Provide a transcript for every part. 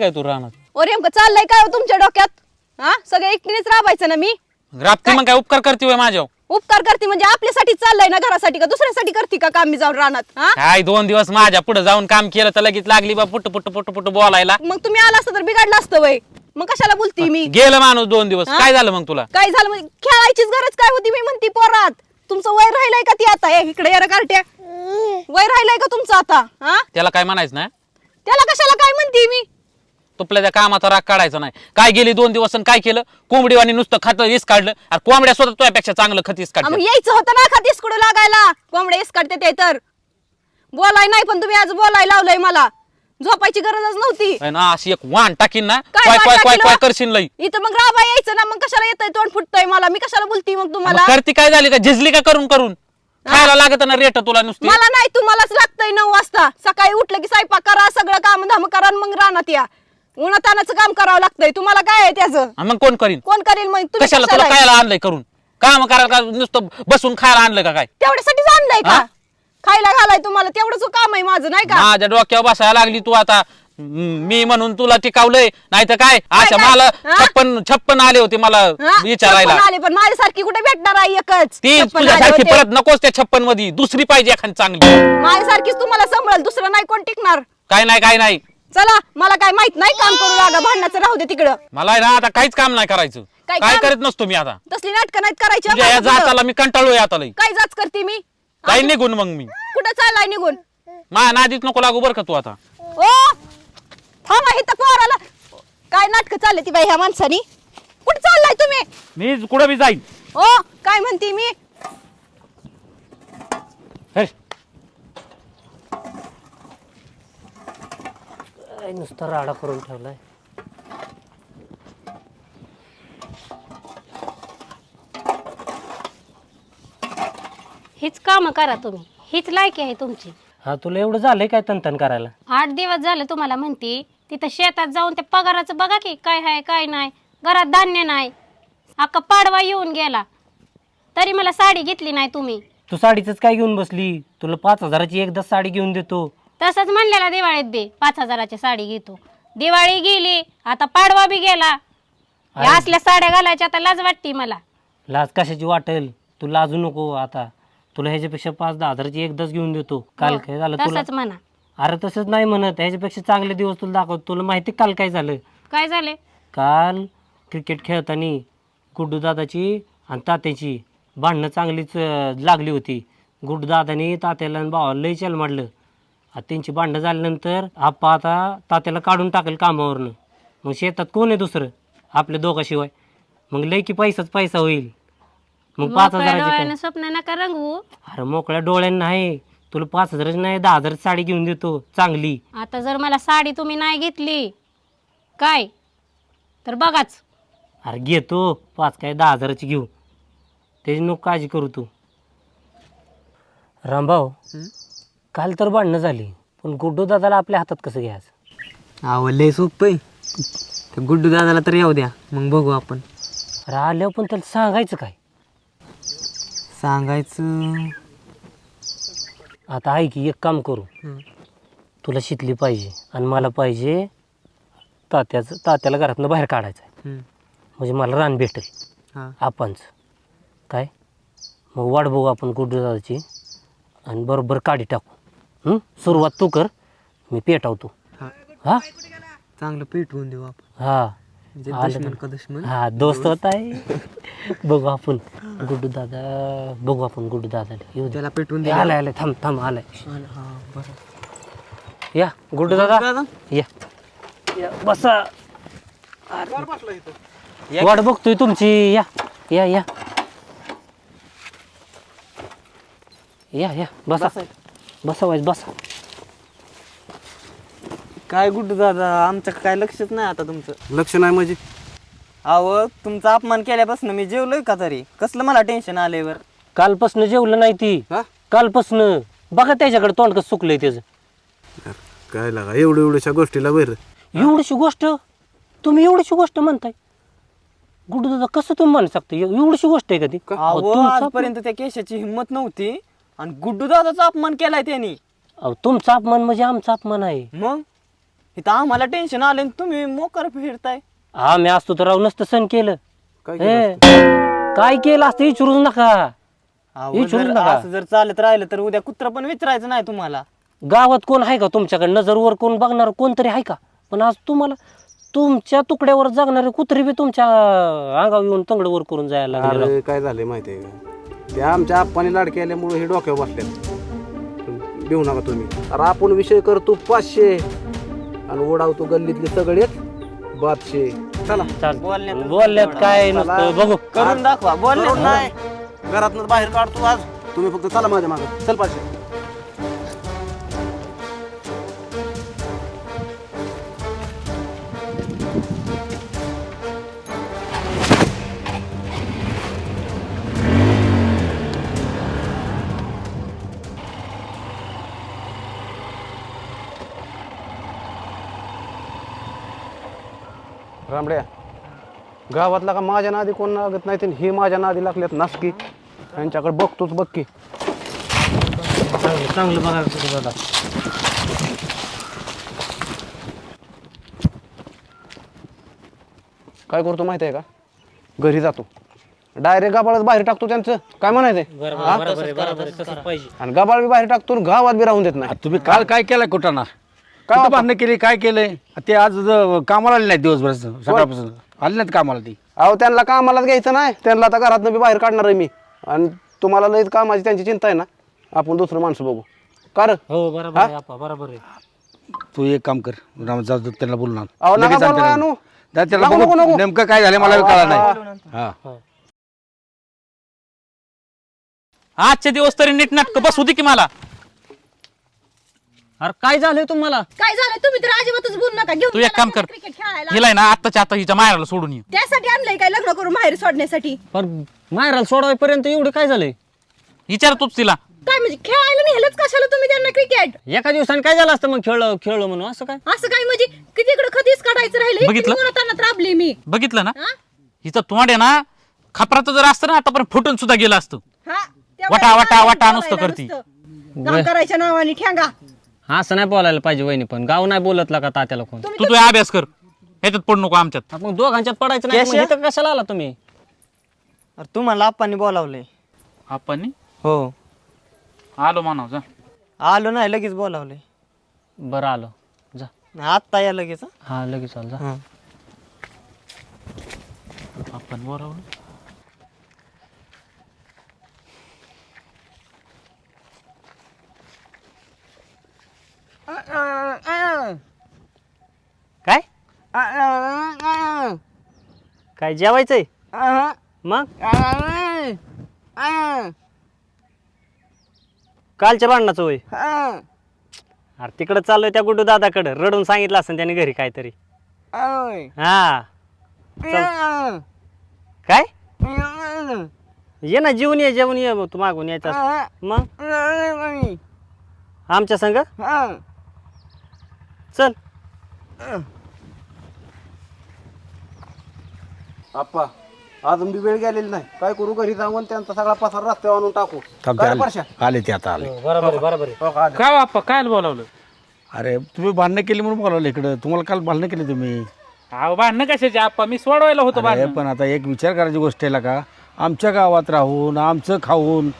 काय तू राहणार ओ नेमकं चाललंय काय हो तुमच्या डोक्यात? हा? सगळं एकटीनेच राबायचं ना मी? राबती मग काय उपकार करते माझ्यावर? उपकार करते म्हणजे आपल्यासाठी चाललंय ना घरासाठी का दुसऱ्यासाठी करते का काम मी जाऊन राहणार हा? काय दोन दिवस माझ्या पुढे जाऊन काम केलं तर लगेच लागली बा पुट पुट पुट पुट बोलायला. मग तुम्ही आला असता तर बिघडलं असतं वय. मग कशाला बोलती मी? गेलं माणूस दोन दिवस. हा? काय झालं मग तुला? काय झालं म्हणजे खेळायचीच गरज काय होती मी म्हणती पोरात? तुमचं वय राहिलंय का ती आता? ए, इकडे येणं कार्ट्या वय राहिलंय का तुमचं आता? हा? त्याला काय म्हणायचं ना त्याला कशाला काय म्हणते मी? तुपल्या त्या कामाचा राग काढायचा नाही. काय गेली दोन दिवस आणि काय केलं? कोंबडीवानी नुसतं खात इस काढलं. आणि कोंबड्या स्वतः तुझ्यापेक्षा चांगलं खत इस मग काढलं यायचं होतं ना खातीस कुठं लागायला? कोंबड्या इस काढते ते तर. बोलाय नाही पण तुम्ही आज बोलाय लावलंय मला. झोपायची गरजच नव्हती. ना अशी एक वाण टाकीन ना. काय काय काय काय करशील लई. इथं मग राबा यायचं ना मग कशाला येतंय तोंड फुटतंय मला? मी कशाला बोलती मग तुम्हाला? मग करती काय झाली का? झिजली का करून करून? खायला लागत ना रेट तुला नुसती. मला नाही तुम्हालाच लागतंय नऊ वाजता. सकाळी उठलं की स्वयंपाक करा सगळं काम धाम करा आणि मग रानात या. उन्हातानाचं काम करावं लागतंय. तुम्हाला काय आहे त्याचं? आणि मग कोण करीन? कोण करेल मग? तुम्ही कशाला कशाला तुला आहे? आणलंय करून? काम करायला का नुसतं बसून खायला आणलं का काय? तेवढ्यासाठीच आणलंय का? हा? खायला घालाय तुम्हाला. तेवढंच काम आहे माझं नाही का? माझ्या डोक्यावर बसायला लागली तू आता. मी म्हणून तुला टिकावलंय. नाही तर काय काय? मला हा? छप्पन छप्पन आले होते मला हा? विचारायला. छप्पन आले पण माझ्यासारखी कुठे भेटणार आहे एकच? ती छप्पन आले तुझ्यासारखी होते. परत नकोच त्या छप्पनमध्ये दुसरी पाहिजे एखादी चांगली. माझ्यासारखीच तुम्हाला सांभाळल दुसरं नाही कोण टिकणार. काय नाही काय नाही. चला मला काय माहीत नाही काम करू लागा भांडणाचं राहू दे तिकडं. मला आहे ना आता काहीच काम नाही करायचं. काय काय काम? करत नसतो मी आता. तसली नाटकं नाहीत करायची तुझ्या या हं माझं जाताला मी कंटाळलोय आता लई काय जाच करते मी? काही निघून मग मी. कुठं चाललाय निघून? माझ्या नादीत नको लागू बरं का तू आता. ओ! थांबा इथं पोराला. काय नाटक चालले ती बाई ह्या माणसानी? कुठं चाललाय तुम्ही? मी कुठं बी जाईन. ओ काय म्हणते मी? काय नुसता राडा करून ठेवलाय. हीच कामं करा तुम्ही. हीच लायकी आहे तुमची. हा तुला एवढं झालंय काय तंतन करायला? आठ दिवस झालं तुम्हाला म्हणते तिथं शेतात जाऊन ते पगाराचं बघा की काय आहे काय नाही. घरात धान्य नाही. अख्खा पाडवा येऊन गेला. तरी मला साडी घेतली नाही तुम्ही. तू साडीच काय घेऊन बसली? तुला पाच हजाराची एकदा साडी घेऊन देतो. तसंच म्हणलेला दिवाळीत दे पाच हजाराची साडी घेतो. दिवाळी गेली आता पाडवा बी गेला. या असल्या साड्या घालायच्या आता लाज वाटते मला. लाज कशाची वाटेल? तू लाजू नको आता. तुला ह्याच्यापेक्षा पाच दहा हजाराची एकदाच घेऊन देतो. काल काय झालं तुला? तसंच म्हणा. अरे तसंच नाही म्हणत. ह्याच्यापेक्षा चांगले दिवस तुला दाखवतो. तुला माहिती काल काय झालं? काय झाले? काल क्रिकेट खेळताना गुड्डू दादाची आणि तात्याची भांडणं चांगलीच अं, लागली होती. गुड्डू दादानी तात्याला आणि भावाला लई चल मारलं. आता त्यांची भांडणं झाल्यानंतर आप्पा आता तात्याला काढून टाकेल कामावरनं. मग शेतात कोण आहे दुसरं? आपल्या दोघाशिवाय. मग लई की पैसाच पैसा होईल. मग पाच मोकळ्या हजाराची काय? डोळ्यानं स्वप्न नका रंगवू. अरे मोकळ्या डोळ्यांना नाही तुला पाच हजाराची नाही दहा हजाराची साडी घेऊन देतो. चांगली. आता जर मला साडी तुम्ही नाही घेतली काय? तर बघाच. अरे घेतो. पाच काय दहा हजाराची घेऊ. त्याची नको काळजी करू तू. रामभाऊ काल तर भांडणं झाली पण गुड्डू दादाला आपल्या हातात कसं घ्यायचं? अहो लय सोपं आहे. त्या गुड्डू दादाला तर येऊ द्या मग बघू आपण. अरे आल्यावर पण त्याला सांगायचं काय? सांगायचं? आता आहे की एक काम करू. हं. तुला शिकली पाहिजे आणि मला पाहिजे तात्याचं तात्याला घरातनं बाहेर काढायचं आहे. हं. म्हणजे मला रान भेटेल. हा. आपणच. काय? मग वाट बघू आपण गुड्डू दादाची आणि बरोबर काढी टाकू. हं? सुरुवात तू कर. मी पेटावतो. हा. हा? चांगलं पेटवून देऊ आपण. हा. म्हणजे आलं दुश्मन तर. का दुश्मन? हा दोस्त होत आहे बघू आपण. गुड्डू दादा बघू आपण गुड्डू दादाला. येऊ दे. त्याला पेटवून दे. आलाय आलाय. थांब थांब आलाय. हा बरं. या गुड्डू दादा. दादा? या. या, बसा. वाट बघतोय तुमची. या या या. या या. बसा. बसा वाईस बसा. काय गुड्डू दादा? आमचं काय लक्षच नाही आता तुमचं. लक्ष नाही म्हणजे? अहो तुमचा अपमान केल्यापासून मी जेवलोय का तरी? कसलं मला टेन्शन आल्यावर कालपासनं जेवलं नाही ती. हा? कालपासनं. बघा त्याच्याकडे तोंड कसं सुकलंय त्याचं. काय लागा एवढ्या एवढ्याशा गोष्टीला बरं. एवढीशी गोष्ट? तुम्ही एवढीशी गोष्ट म्हणताय. गुड्डू दादा कसं तुम्ही म्हणू शकता? एव- एवढीशी गोष्ट आहे का ती? अहो, अहो तुमचा आजपर्यंत त्या केशाची हिंमत नव्हती. आणि गुड्डू दादाचा अपमान केलाय त्यांनी. अहो, तुमचा अपमान म्हणजे आमचा अपमान आहे. मग? इथं आम्हाला टेन्शन आलं आणि तुम्ही मोकर फिरताय. हा मी असतो तर राव नसतं सण केलं. हे, काय केलं असतं विचारूच नका. अहो, विचारूच जर नका. असं जर चालत राहिलं तर उद्या कुत्र पण विचारायचं नाही तुम्हाला. गावात कोण आहे का तुमच्याकडे? नजरवर कोण बघणार कोणतरी आहे का? पण आज तुम्हाला तुमच्या तुकड्यावर जगणारे कुत्रे बी तुमच्या अंगावर येऊन तंगडवर करून जायला लागले. राव. अरे काय झालंय माहिती आहे का? त्या आमच्या आप्पाने लाडके आल्यामुळे हे डोक्यावर बसल्यात देऊ नका तुम्ही. अरे आपण विषय करतो पाचशे. आणि ओढावतो गल्लीतले सगळेच बादशे चला. चाल. बोलण्यात- बोलण्यात काय नसतं बघू. करून दाखवा. बोलण्यात नाही. घरातनं बाहेर काढतो आज. तुम्ही फक्त चला माझ्या मागे. चल पाचशे. रामड्या गावातला का माझ्या नादी कोण लागत नाही ते हे माझ्या नादी लागल्यात नासकी. यांच्याकडे बघतोच बघ की. चांगलं चांगलं बघा गुड्डू दादा. काय करतो माहिती आहे का? घरी जातो. डायरेक्ट गाबाळच बाहेर टाकतो त्यांचं. काय म्हणायचंय? बरोबर बरोबर आहे, बरोबर आहे, तसंच पाहिजे. आणि गाबाळ बी बाहेर टाकतो आणि गावात बी राहून देत नाही. तुम्ही काल काय केलंय कुठाना काय भांडणं केली काय केलंय? ते आज ज- कामाला आले नाहीत दिवसभर सकाळपासून. आले नाहीत कामाला ती. अहो त्यांना कामालाच घ्यायचं नाही. त्यांना आता घरातनं बी बाहेर काढणार आहे मी. आणि तुम्हाला लयच कामाची त्यांची चिंता आहे ना? आपण दुसरं माणसं बघू. कर हो बरोबर आहे आपा बरोबर आहे. तू एक काम कर. राम जाऊ दे, त्यांना बोलणार. अहो, नका लगेच आण बोलवा, त्याला. आणू. जा त्याला नको, बघू, नको, नको. नेमकं काय झालं मला कळलं नाही. हा. आजचे दिवस तरी नीट नाटक बसू दे की मला. अरे काय झालंय तुम्हाला? काय झालं तुम्ही तर अजिबातच बोलू नका. घेऊन तू एक काम कर. क्रिकेट खेळायला. हिलाय ना आत्ताच्या आता हिच्या मायराला सोडून ये. त्यासाठी आणलंय काय लग्न करून बाहेर सोडण्यासाठी? पण मायराला सोडवायपर्यंत एवढं काय झालंय? विचार तूच तिला. काय म्हणजे खेळायला नेहलंच कशाला तुम्ही त्यांना क्रिकेट एका दिवसाने काय झालं असतं मग खेळलं खेळलं म्हणून? असं काय? असं काय म्हणजे? किती इकडे खतीच काढायचं राहिलं बघितलं? उन्हातानात राबले मी? बघितलं ना? हा? हिचं तोंड आहे ना खपराचं जर असतं ना आतापर्यंत फुटून सुद्धा गेलं असतं. हा त्या वटा, वटा, वटा नुसतं करती. काम करायच्या नावाने ठेंगा. असं नाही बोलायला पाहिजे वहिनी पण. गाव नाही बोलत का तात्याला कोण? तू तुझा अभ्यास कर. ह्याच्यात पडू नको आमच्यात. मग दोघांच्यात पडायचं नाही. कशा? मग इथं कशाला आला तुम्ही? अरे तुम्हाला आप्पांनी बोलावलंय. आपण हो. आलो मानव जा. आलो नाही लगेच बोलावलंय. बरं आलो. जा. आत्ता या लगेच हं? हा लगेच आलो जा. हं. आपण बरोबर काय काय जेवायचंय? मग? कालच्या भांडणाचं वय अरे तिकडं चाललोय त्या गुड्डू दादाकडं. रडून सांगितलं असं त्याने घरी काहीतरी. हा. काय? ये ना जेवून ये जेवून ये मग तू मागून यायचं. मग? आमच्या संग? चल. आप्पा अजून बी वेळ गेलेली नाही. काय करू घरी जाऊन त्यांचा सगळा पसार रस्त्यावर आणून टाकू. थांब, काय ते रे परश्या? आले ते आता आले. बरोबर आहे बरोबर हो का. काय बाप्पा काय बोलावलं? अरे तुम्ही भांडणं केली म्हणून बोलावलं इकडं. तुम्हाला काल भांडणं केली तुम्ही. अहो भांडणं कशाचे? आप्पा मी सोडवायला होतो अरे भांडणं. पण आता एक विचार करायची गोष्ट आहे का आमच्या गावात राहून आमचं खाऊन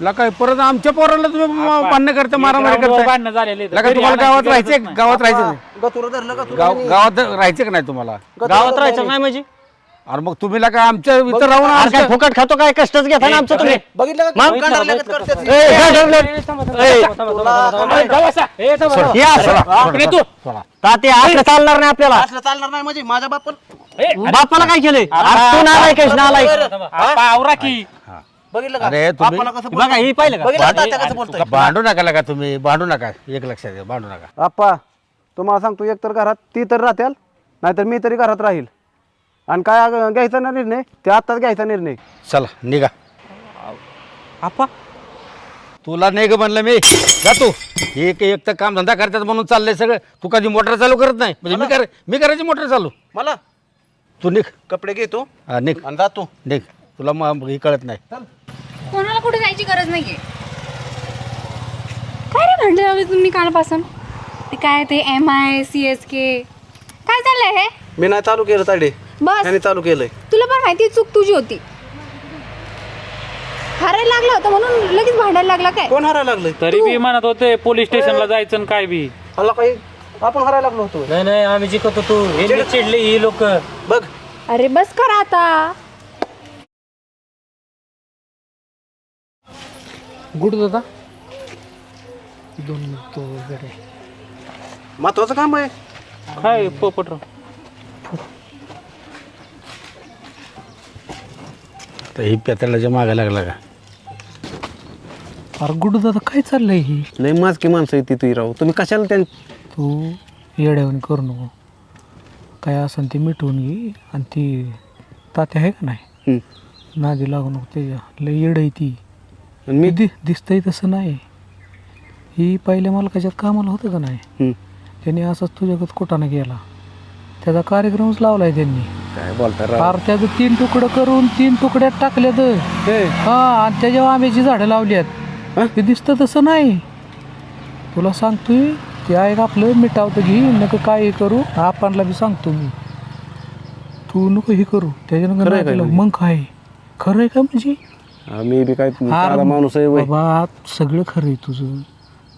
ला काय परत आमच्या पोराला तुम्ही भांडणं करता मारामारी करता भांडणं झालेले लका तुम्हाला गावात राहायचं गावात राहायचं नाही. गतुरं धरलं का गाव गावात राहायचं का नाही तुम्हाला? गावात राहायचं नाही म्हणजे अरे मग तुम्ही का आमच्या इथं राहून अरे काय आमच्या- फुकट खातो काय कष्टच घेता ना आमचं तुम्ही बघितलं का? गांडरल्यागत करतात. ए, गांडरले. ए, हे असं. सोडा. तात्या असलं चालणार नाही आपल्याला असलं चालणार नाही म्हणजे माझ्या बापन बापाला काय केलंय अरे तू नालाय कश नालाय आवरा की बघितलं का अरे तुम्ही बापाला कसं बघा ही पाहिलं का बघितलं का तात्या कसं बोलतोय भांडू नका तुम्ही भांडू नका एक लक्षात घ्या भांडू नका आप्पा तुम्हाला सांगतो एक तर घरात ती तर राहत्याल नाहीतर मी तरी घरात राहील आणि काय अगं घ्यायचा ना निर्णय? ते आत्ताच घ्यायचा निर्णय. चला निघा. आप्पा तुला नाही ग म्हणलं मी. जा तू. एक एक तर काम धंदा करतात म्हणून चाललंय सगळं. तू कधी मोटर चालू करत नाही? म्हणजे मी कर मी करायची मोटर चालू. मला? तू निघ. कपडे घेतो हा, निघ. आणि जातो निघ. तुला मग हे कळत नाही. कोणाला कुठे जायची गरज नाहीये? काय रे भांडले लावले तुम्ही कालपासून? ते काय ते M I C S K काय चाललंय हे? मी नाही चालू केलं ताडे बस. त्याने चालू केलंय. तुला पण माहिती चूक तुझी होती. हारायला लागलं होतं म्हणून लगेच भांडायला लागला काय? कोण हरायला लागलंय? तरी बी म्हणत होते पोलीस स्टेशनला जायचं आणि काय बी. मला काही आपण हरायला लागलो होतो. नाही नाही आम्ही जिकत होतो हे लई चिडले ही लोक. बघ. अरे बस करा आता. गुड दादा. महत्वाचं काम आहे. काय पोपटराव? तर ही पेत्राच्या मागे लागला का? अरे गुडू दादा काय चाललंय ही? लय माजकी माणसं आहे ती तुही राहू तुम्ही कशाला त्यां तू येड्यावून करू नको. काय असेल ते मिटवून घे आणि ती तात्या आहे का नाही? हं. नादी लागू नको त्याच्या. लय येड आहे ती. आणि मी दि दिसतंय तसं नाही. ही पहिल्या मालकाच्यात कामाला होतं का नाही? हं. त्यांनी असंच तुझ्याकडे कोटाने गेला त्याचा कार्यक्रमच लावलाय त्यांनी. काय बोलता राव? फार त्याचं तीन तुकडं करून तीन तुकड्यात टाकल्यात. हा? आणि त्याच्यावर आंब्याची झाडं लावली आहेत ते दिसतं तसं नाही. तुला सांगतोय ते आहे का आपलं मिटावतं घे नको काय हे करू आपणला बी सांगतो मी. तू नको हे करू त्याच्यानं खरं आहे नाही काय तुला. म्हणजे? मग काय खरं आहे का म्हणजे? मी बी काय साधा माणूस आहे वय. बाबा सगळं खरं आहे तुझं.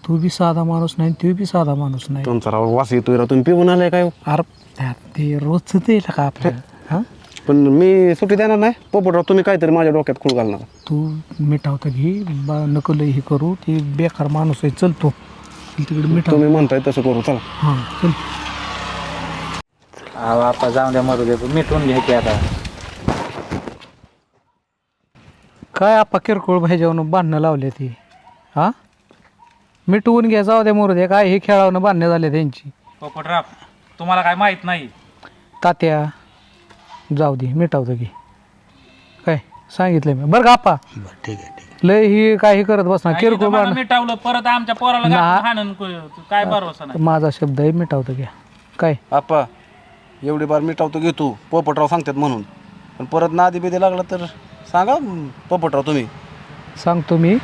तू बी साधा माणूस नाही तू बी साधा माणूस नाही. तुमचा राव वास येतोय राव. तुम्ही पिऊन आलाय काय? हो? अरे त्यात ते रोजचं ते का आपलं. हा? पण मी सुट्टी देणार नाही. पोपटराव तुम्ही काहीतरी माझ्या डोक्यात खूळ घालणार. तू मिठावतं घे बा नको लय हे करू ते बेकार माणूस आहे चलतो तिकडे मिठाव तुम्ही म्हणताय तसं करू चला. हां चल. आता जाऊन द्या मरू दे. मिटून घे की आता. काय आपा किरकोळ भाज्यावरून बांधणं लावले ती? हा? मिटवून घ्या जाऊ द्या मोरू द्या. काय हे खेळावनं बांधणं झाले त्यांची? पोपटराव तुम्हाला काय माहीत नाही. तात्या जाऊ दे मिटावतं की. काय? सांगितलं मी. बरं का आपा ठीक आहे ठीक लय ही काय हे करत बसणार. किरकोळ मिटावलं परत आमच्या पोराला ना. गाठून हाणन को- काय भरोसा नाही. माझा शब्द आहे मिटावतं घ्या. काय? आप्पा एवढी बार मिठावतो घेतो पोपटराव सांगतात म्हणून. पण परत नादी बिदी लागला तर सांगा म, पोपटराव तुम्ही. सांगतो मी.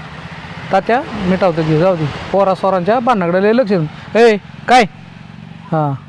तात्या मिटावतं घे जाऊ दे. पोरा सोरांच्या बांधण्याकडे लय लक्ष देऊन. ए काय? हां.